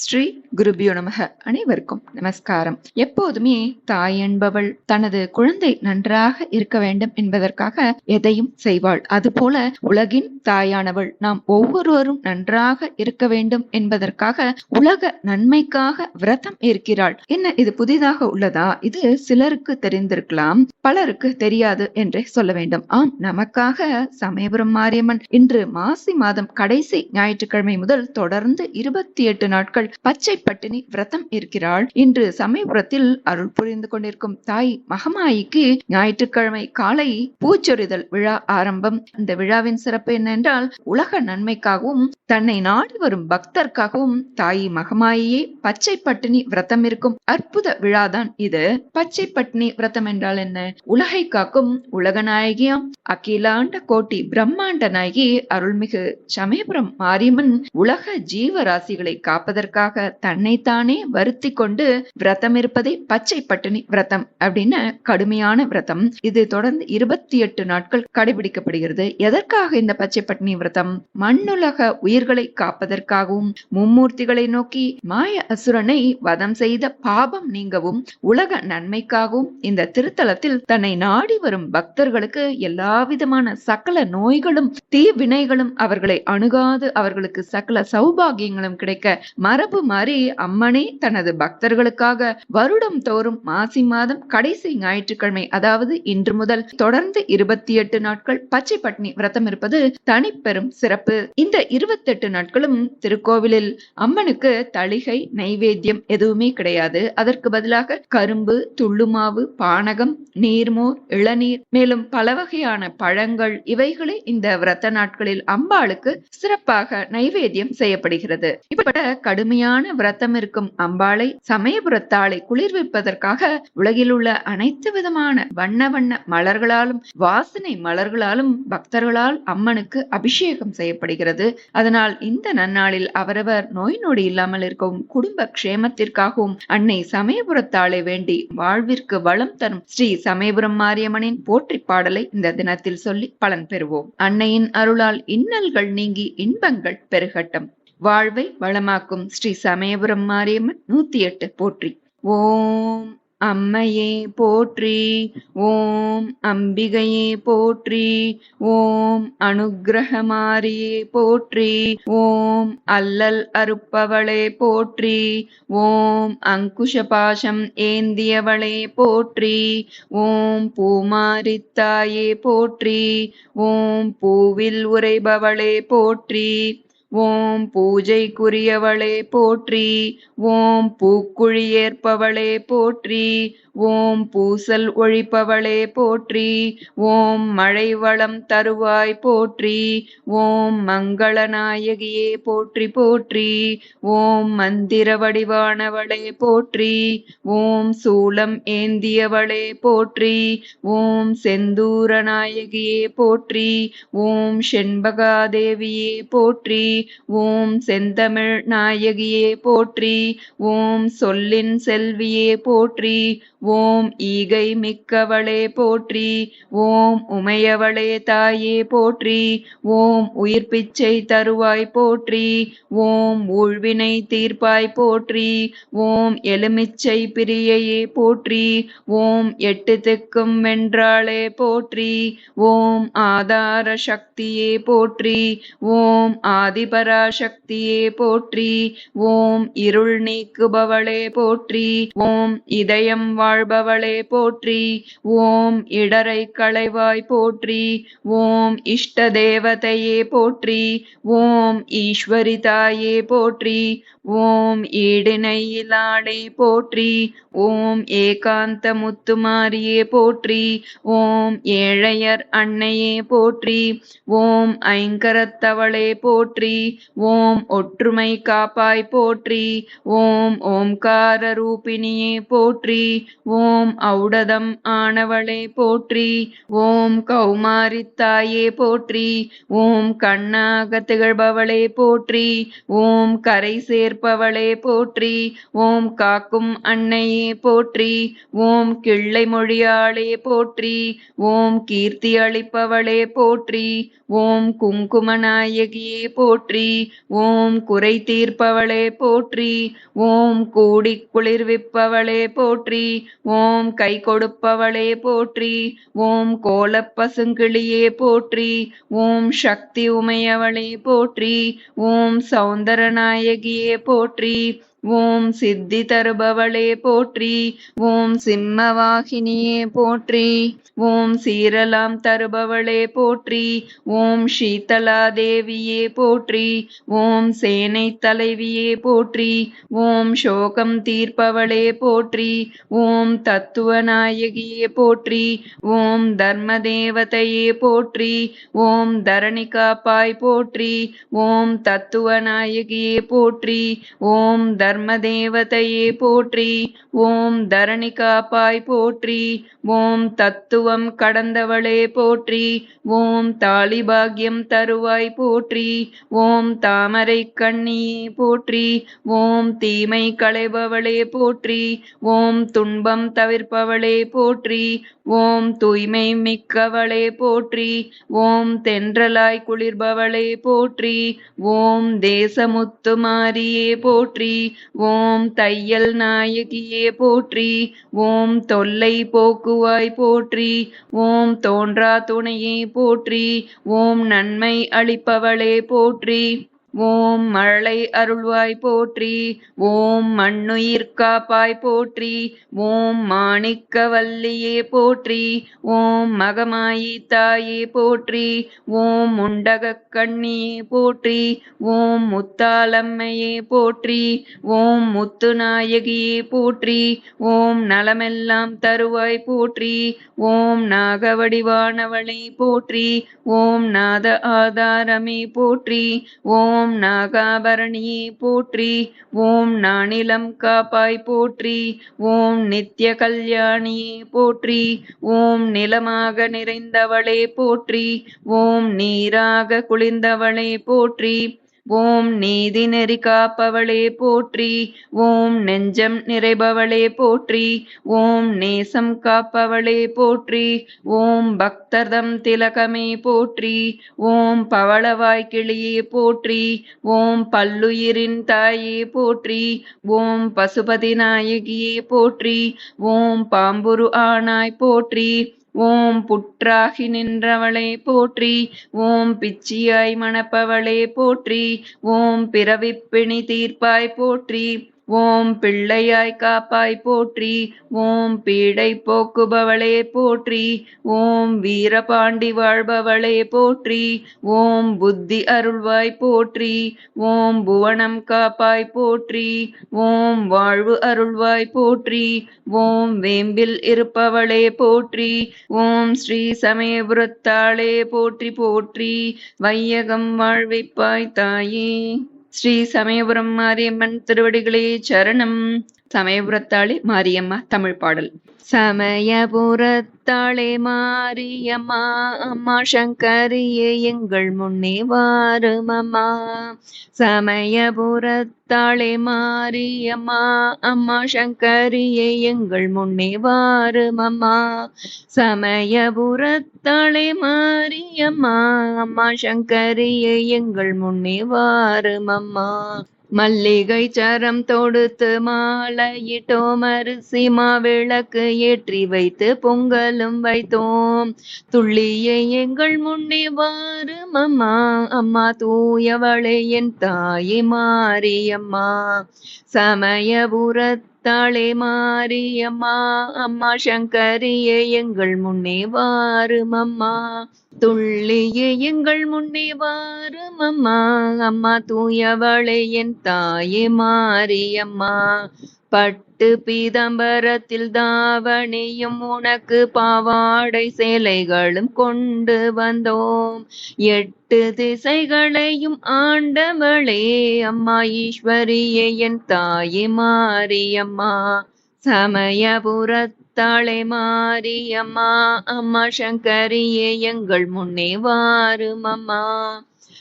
ஸ்ரீ குருபியோ நமக. அனைவருக்கும் நமஸ்காரம். எப்போதுமே தாய் என்பவள் தனது குழந்தை நன்றாக இருக்க வேண்டும் என்பதற்காக எதையும் செய்வாள். அதுபோல உலகின் தாயானவள் நாம் ஒவ்வொருவரும் நன்றாக இருக்க வேண்டும் என்பதற்காக உலக நன்மைக்காக விரதம் இருக்கிறாள். என்ன இது புதிதாக உள்ளதா? இது சிலருக்கு தெரிந்திருக்கலாம் பலருக்கு தெரியாது என்றே சொல்ல வேண்டும். ஆம் நமக்காக சமயபுரம் மாரியம்மன் இன்று மாசி மாதம் கடைசி ஞாயிற்றுக்கிழமை முதல் தொடர்ந்து இருபத்தி எட்டு நாட்கள் பச்சை பட்டினி விரதம் இருக்கிறாள். இன்று சமயபுரத்தில் அருள் புரிந்து கொண்டிருக்கும் தாய் மகமாயிக்கு ஞாயிற்றுக்கிழமை காலை பூச்சொரிதல் விழா ஆரம்பம். இந்த விழாவின் சிறப்பு என்னென்றால் உலக நன்மைக்காகவும் தன்னை நாடி வரும் பக்தர்க்காகவும் தாய் மகமாயியே பச்சை பட்டினி விரதம் இருக்கும் அற்புத விழாதான் இது. பச்சை பட்டினி விரதம் என்றால் என்ன? உலகை காக்கும் உலக உலகநாயகியாம் அகிலாண்ட கோட்டி பிரம்மாண்ட நாயகி அருள்மிகு சமயபுரம் மாரியம்மன் உலக ஜீவராசிகளை காப்பதற்காக அதற்காக தன்னைத்தானே வருத்தி கொண்டு விரதம் இருப்பதை பச்சை பட்டினி விரதம் அப்படின்னு கடுமையான விரதம். இது தொடர்ந்து இருபத்தி எட்டு நாட்கள் கடைபிடிக்கப்படுகிறது. எதற்காக இந்த பச்சை பட்டினி விரதம்? மண்ணுலக உயிர்களை காப்பதற்காகவும் மும்மூர்த்திகளை நோக்கி மாய அசுரனை வதம் செய்த பாபம் நீங்கவும் உலக நன்மைக்காகவும் இந்த திருத்தலத்தில் தன்னை நாடி வரும் பக்தர்களுக்கு எல்லா விதமான சகல நோய்களும் தீவினைகளும் அவர்களை அணுகாது. அவர்களுக்கு சகல சௌபாகியங்களும் கிடைக்க மர மரபு மாறி அம்மனே தனது பக்தர்களுக்காக வருடம் தோறும் மாசி மாதம் கடைசி ஞாயிற்றுக்கிழமை அதாவது இன்று முதல் தொடர்ந்து இருபத்தி எட்டு நாட்கள் பச்சை பட்னி விரதம் இருப்பது தனிப்பெரும் சிறப்பு. இந்த இருபத்தெட்டு நாட்களும் திருக்கோவிலில் அம்மனுக்கு தளிகை நைவேத்தியம் எதுவுமே கிடையாது. அதற்கு பதிலாக கரும்பு துள்ளுமாவு பானகம் நீர்மோர் இளநீர் மேலும் பல வகையான பழங்கள் இவைகளே இந்த விரத நாட்களில் அம்பாளுக்கு சிறப்பாக நைவேத்தியம் செய்யப்படுகிறது. இப்படிப்பட்ட கடுமையான விரதம் இருக்கும் அம்பாளை சமயபுரத்தாளை குளிர்விப்பதற்காக உலகில் உள்ள அனைத்து விதமான வண்ண வண்ண மலர்களாலும் வாசனை மலர்களாலும் பக்தர்களால் அம்மனுக்கு அபிஷேகம் செய்யப்படுகிறது. அதனால் இந்த நன்னாளில் அவரவர் நோய் நொடி இல்லாமல் இருக்கவும் குடும்ப க்ஷேமத்திற்காகவும் அன்னை சமயபுரத்தாளை வேண்டி வாழ்விற்கு வளம் தரும் ஸ்ரீ சமயபுரம் மாரியம்மனின் போற்றி பாடலை இந்த தினத்தில் சொல்லி பலன் பெறுவோம். அன்னையின் அருளால் இன்னல்கள் நீங்கி இன்பங்கள் பெருகட்டும். வாழ்வை வளமாக்கும் ஸ்ரீ சமயபுரம் மாரியம்மன் நூத்தி எட்டு போற்றி. ஓம் அம்மையே போற்றி ஓம் அம்பிகையே போற்றி ஓம் அனுகிரகமாரியே போற்றி ஓம் அல்லல் அறுப்பவளே போற்றி ஓம் அங்குஷபாசம் ஏந்தியவளே போற்றி ஓம் பூமாரித்தாயே போற்றி ஓம் பூவில் உரைபவளே போற்றி ஓம் பூஜைக்குரியவளே போற்றி ஓம் பூக்குழி ஏற்பவளே போற்றி ஓம் பூசல் ஒழிப்பவளே போற்றி ஓம் மழை வளம் தருவாய் போற்றி ஓம் மங்களநாயகியே போற்றி போற்றி ஓம் மந்திர வடிவானவளே போற்றி ஓம் சூலம் ஏந்தியவளே போற்றி ஓம் செந்தூர நாயகியே போற்றி ஓம் செண்பகாதேவியே போற்றி ஓம் செந்தமிழ் நாயகியே போற்றி ஓம் சொல்லின் செல்வியே போற்றி ஓம் ஈகை மிக்கவளே போற்றி ஓம் உமையவளே தாயே போற்றி ஓம் உயிர் பிச்சை தருவாய் போற்றி ஓம் ஊழ்வினை தீர்ப்பாய் போற்றி ஓம் எலுமிச்சை பிரியையே போற்றி ஓம் எட்டு திக்கும் வென்றாளே போற்றி ஓம் ஆதார சக்தியே போற்றி ஓம் ஆதிபராசக்தியே போற்றி ஓம் இருள் நீக்குபவளே போற்றி ஓம் இதயம் வாழ்பவளே போற்றி. ஓம் இடரை களைவாய் போற்றி. ஓம் இஷ்ட தேவதையே போற்றி. ஓம் ஈஸ்வரி தாயே போற்றி. ஓம் ஈடினையிலாளே போற்றி. ஓம் ஏகாந்த முத்துமாரியே போற்றி. ஓம் ஏழையர் அன்னையே போற்றி. ஓம் ஐங்கரத்தவளே போற்றி. ஓம் ஒற்றுமை காப்பாய் போற்றி. ஓம் ஓம்கார ரூபிணியே போற்றி. ஓம் ஔடதம் ஆனவளே போற்றி ஓம் கௌமாரித்தாயே போற்றி ஓம் கண்ணாக திகழ்பவளே போற்றி ஓம் கரை சேர்ப்பவளே போற்றி ஓம் காக்கும் அன்னையே போற்றி ஓம் கிள்ளை மொழியாளே போற்றி ஓம் கீர்த்தி அளிப்பவளே போற்றி ஓம் குங்குமநாயகியே போற்றி ஓம் குறை தீர்ப்பவளே போற்றி ஓம் கூடி குளிர்விப்பவளே போற்றி ஓம் கை கொடுப்பவளே போற்றி ஓம் கோலப்பசுங்கிளியே போற்றி ஓம் சக்தி உமையவளே போற்றி ஓம் சௌந்தரநாயகியே போற்றி. ஓம் சித்தி தருபவளே போற்றி ஓம் சிம்மவாகினியே போற்றி ஓம் சீரலாம் தருபவளே போற்றி ஓம் ஷீதலா தேவியே போற்றி ஓம் சேனை தலைவியே போற்றி ஓம் சோகம் தீர்ப்பவளே போற்றி ஓம் தத்துவநாயகியே போற்றி ஓம் தர்ம தேவதையே போற்றி ஓம் தரணி காப்பாய் போற்றி ஓம் தத்துவநாயகியே போற்றி ஓம் தர்ம தேவதையே போற்றி ஓம் தரணி காப்பாய் போற்றி ஓம் தத்துவம் கடந்தவளே போற்றி ஓம் தாளிபாகியம் தருவாய் போற்றி ஓம் தாமரை கண்ணியே போற்றி ஓம் தீமை களைபவளே போற்றி ஓம் துன்பம் தவிர்ப்பவளே போற்றி ஓம் தூய்மை மிக்கவளே போற்றி ஓம் தென்றலாய் குளிர்பவளே போற்றி ஓம் தேசமுத்துமாரியே போற்றி ஓம் தையல் நாயகியே போற்றி ஓம் தொல்லை போக்குவாய் போற்றி ஓம் தோன்றா துணையே போற்றி ஓம் நன்மை அளிப்பவளே போற்றி. ஓம் மழை அருள்வாய் போற்றி ஓம் மண்ணுயிர் காப்பாய் போற்றி ஓம் மாணிக்க வல்லியே போற்றி ஓம் மகமாயி தாயே போற்றி ஓம் உண்டக கண்ணியே போற்றி ஓம் முத்தாலம்மையே போற்றி ஓம் முத்துநாயகியே போற்றி ஓம் நலமெல்லாம் தருவாய் போற்றி ஓம் நாகவடிவானவளை போற்றி ஓம் நாத ஆதாரமே போற்றி ஓம் நாகாபரணியே போற்றி ஓம் நானிலம் காப்பாய் போற்றி ஓம் நித்ய கல்யாணியே போற்றி ஓம் நிலமாக நிறைந்தவளே போற்றி ஓம் நீராக குளிர்ந்தவளே போற்றி ஓம் நீதி நெறி காப்பவளே போற்றி ஓம் நெஞ்சம் நிறைபவளே போற்றி ஓம் நேசம் காப்பவளே போற்றி ஓம் பக்தர்தம் திலகமே போற்றி ஓம் பவளவாய் கிளியே போற்றி ஓம் பல்லுயிரின் தாயே போற்றி ஓம் பசுபதி நாயகியே போற்றி ஓம் பாம்புரு ஆனாய் போற்றி ஓம் புற்றாகி நின்றவளே போற்றி ஓம் பிச்சியாய் மணப்பவளே போற்றி ஓம் பிறவிப்பிணி தீர்ப்பாய் போற்றி. ஓம் பிள்ளையாய் காப்பாய் போற்றி ஓம் பீடை போக்குபவளே போற்றி ஓம் வீரபாண்டி வாழ்பவளே போற்றி ஓம் புத்தி அருள்வாய் போற்றி ஓம் புவனம் காப்பாய் போற்றி ஓம் வாழ்வு அருள்வாய் போற்றி ஓம் வேம்பில் இருப்பவளே போற்றி ஓம் ஸ்ரீ சமயபுரத்தாளே போற்றி போற்றி வையகம் வாழ்விப்பாய் தாயே. ஸ்ரீ சமயபுரம் மாரியம்மன் திருவடிகளே சரணம். சமயபுரத்தாளி மாரியம்மா தமிழ் பாடல். சமயபுரத்தாளே மாரியம்மா அம்மா சங்கரியே எங்கள் முன்னே வாருமம்மா. சமயபுரத்தாளே மாரியம்மா அம்மா சங்கரியே எங்கள் முன்னே வாருமம்மா. சமயபுரத்தாளே மாரியம்மா அம்மா சங்கரியே எங்கள் முன்னே வாருமம்மா. மல்லிகை சரம் தொடுத்து மாலையிட்டோம் அரிசி மாவிளக்கு ஏற்றி வைத்து பொங்கலும் வைத்தோம். துள்ளியே எங்கள் முன்னே வாரும் அம்மா அம்மா தூயவளே என் தாயே மாரியம்மா. தாளே மாரியம்மா அம்மா சங்கரியே எங்கள் முன்னே வாரும் அம்மா துள்ளியே எங்கள் முன்னே வாரும் அம்மா அம்மா தூயவளே என் தாயே மாரியம்மா. பட்டு பீதம்பரத்தில் தாவணியும் உனக்கு பாவாடை சேலைகளும் கொண்டு வந்தோம். எட்டு திசைகளையும் ஆண்டவளே அம்மா ஈஸ்வரியே என் தாயே மாரியம்மா. சமயபுரத்தாளே மாரியம்மா அம்மா சங்கரியே எங்கள் முன்னே வாரும் அம்மா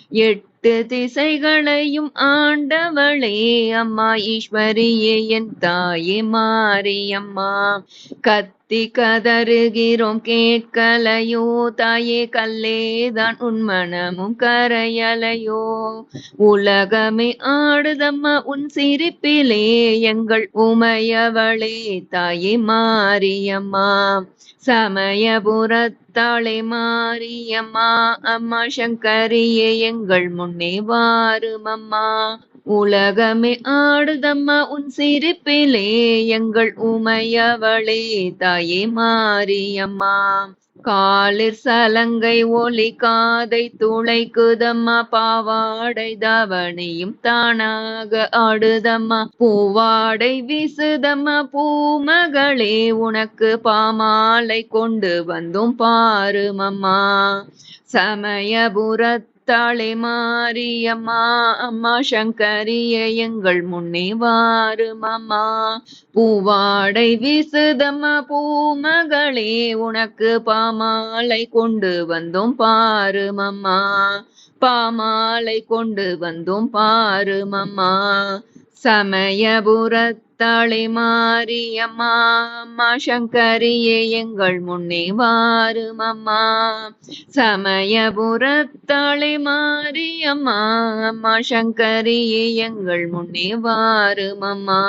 எட்டு எட்டு திசைகளையும் ஆண்டவளே அம்மா ஈஸ்வரியே என் தாயே மாரியம்மா. கத்தி கதறுகிறோம் கேட்கலையோ தாயே கல்லேதான் உன் மனமும் கரையலையோ. உலகமே ஆடுதம்மா உன் சிரிப்பிலே எங்கள் உமையவளே தாயே மாரியம்மா. சமயபுரத்தாளே மாரியம்மா அம்மா சங்கரியே எங்கள் முன் வாரும் அம்மா உலகமே ஆடுதம்மா உன் சிரிப்பிலே. எங்கள் உமையவளே தாயே மாரியம்மா. காலிற் சலங்கை ஒலி காதை துளைக்குதம்மா. பாவாடை தவணையும் தானாக ஆடுதம்மா. பூவாடை வீசுதம்மா பூமகளே. உனக்கு பாமாலை கொண்டு வந்தும் பாருமம்மா. சமயபுரத் சமயபுரத்தாளே மாரியம்மா அம்மா சங்கரிய எங்கள் முன்னே வாருமம்மா. பூவாடை வீசுதம்மா பூமகளே உனக்கு பாமாலை கொண்டு வந்தோம் பாருமம்மா. பாமாலை கொண்டு வந்தோம் பாருமம்மா. சமயபுரத்தாளே மாரியம்மா அம்மா சங்கரியே எங்கள் முன்னே வாரும் அம்மா சமயபுரத்தாளை மாரியம்மா அம்மா சங்கரியே எங்கள் முன்னே வாரும் அம்மா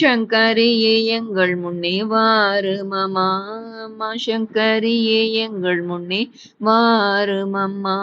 சங்கரியே எங்கள் முன்னே வாரும் அம்மா அம்மா சங்கரியே எங்கள் முன்னே வாரும் அம்மா